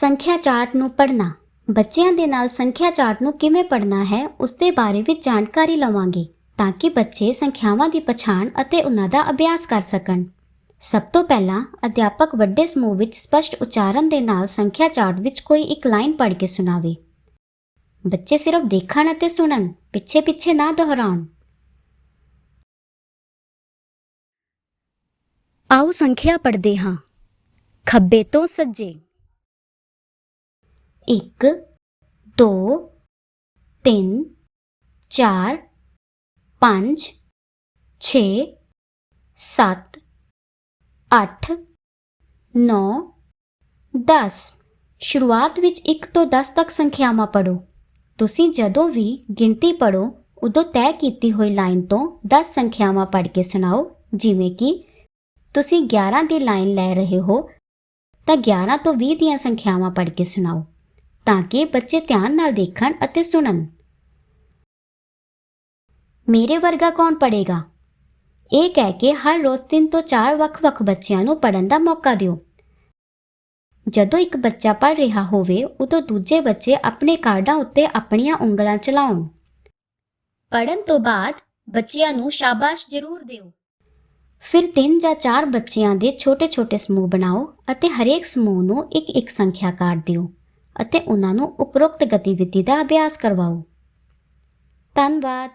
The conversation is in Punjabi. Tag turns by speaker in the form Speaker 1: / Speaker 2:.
Speaker 1: ਸੰਖਿਆ ਚਾਰਟ ਨੂੰ ਪੜ੍ਹਨਾ। ਬੱਚਿਆਂ ਦੇ ਨਾਲ ਸੰਖਿਆ ਚਾਰਟ ਨੂੰ ਕਿਵੇਂ ਪੜ੍ਹਨਾ ਹੈ, ਉਸ ਦੇ ਬਾਰੇ ਵਿੱਚ ਜਾਣਕਾਰੀ ਲਵਾਂਗੇ, ਤਾਂ ਕਿ ਬੱਚੇ ਸੰਖਿਆਵਾਂ ਦੀ ਪਛਾਣ ਅਤੇ ਉਹਨਾਂ ਦਾ ਅਭਿਆਸ ਕਰ ਸਕਣ। ਸਭ ਤੋਂ ਪਹਿਲਾਂ, ਅਧਿਆਪਕ ਵੱਡੇ ਸਮੂਹ ਵਿੱਚ ਸਪਸ਼ਟ ਉਚਾਰਨ ਦੇ ਨਾਲ ਸੰਖਿਆ ਚਾਰਟ ਵਿੱਚ ਕੋਈ ਇੱਕ ਲਾਈਨ ਪੜ੍ਹ ਕੇ ਸੁਣਾਵੇ। ਬੱਚੇ ਸਿਰਫ ਦੇਖਣ ਅਤੇ ਸੁਣਨ ਪਿੱਛੇ ਪਿੱਛੇ ਨਾ ਦੁਹਰਾਉਣ। ਆਓ ਸੰਖਿਆ ਪੜ੍ਹਦੇ ਹਾਂ। ਖੱਬੇ ਤੋਂ ਸੱਜੇ। 1 2 3 4 5 6 7 8 9 10 ਸ਼ੁਰੂਆਤ ਵਿੱਚ 1 ਤੋਂ 10 ਤੱਕ ਸੰਖਿਆਵਾਂ ਪੜੋ ਤੁਸੀਂ ਜਦੋਂ ਵੀ ਗਿਣਤੀ ਪੜੋ ਉਦੋਂ ਤੈਅ ਕੀਤੀ ਹੋਈ ਲਾਈਨ ਤੋਂ 10 ਸੰਖਿਆਵਾਂ ਪੜ੍ਹ ਕੇ ਸੁਣਾਓ। ਜਿਵੇਂ ਕਿ, ਤੁਸੀਂ 11 ਦੀ ਲਾਈਨ ਲੈ ਰਹੇ ਹੋ, ਤਾਂ 11 ਤੋਂ 20 ਦੀਆਂ ਸੰਖਿਆਵਾਂ ਪੜ੍ਹ ਕੇ ਸੁਣਾਓ। ਤਾਂ ਕਿ ਬੱਚੇ ਧਿਆਨ ਨਾਲ ਦੇਖਣ ਅਤੇ ਸੁਣਨ। ਮੇਰੇ ਵਰਗਾ ਕੌਣ ਪੜ੍ਹੇਗਾ? ਇਹ ਕਹਿ ਕੇ ਹਰ ਰੋਜ਼ ਤਿੰਨ ਤੋਂ ਚਾਰ ਵੱਖ-ਵੱਖ ਬੱਚਿਆਂ ਨੂੰ ਪੜਨ ਦਾ ਮੌਕਾ ਦਿਓ। ਜਦੋਂ ਇੱਕ ਬੱਚਾ ਪੜ੍ਹ ਰਿਹਾ ਹੋਵੇ, ਉਦੋਂ ਦੂਜੇ ਬੱਚੇ ਆਪਣੇ ਕਾਰਡਾਂ ਉੱਤੇ ਆਪਣੀਆਂ ਉਂਗਲਾਂ ਚਲਾਉਣ। ਪੜਨ ਤੋਂ ਬਾਅਦ ਬੱਚਿਆਂ ਨੂੰ ਸ਼ਾਬਾਸ਼ ਜ਼ਰੂਰ ਦਿਓ। ਫਿਰ ਤਿੰਨ ਜਾਂ ਚਾਰ ਬੱਚਿਆਂ ਦੇ ਛੋਟੇ-ਛੋਟੇ ਸਮੂਹ ਬਣਾਓ ਅਤੇ ਹਰੇਕ ਸਮੂਹ ਨੂੰ ਇੱਕ-ਇੱਕ ਸੰਖਿਆ ਕਾਰਡ ਦਿਓ। ਅਤੇ ਉਹਨਾਂ ਨੂੰ ਉਪਰੋਕਤ ਗਤੀਵਿਧੀ ਦਾ ਅਭਿਆਸ ਕਰਵਾਓ। ਧੰਨਵਾਦ।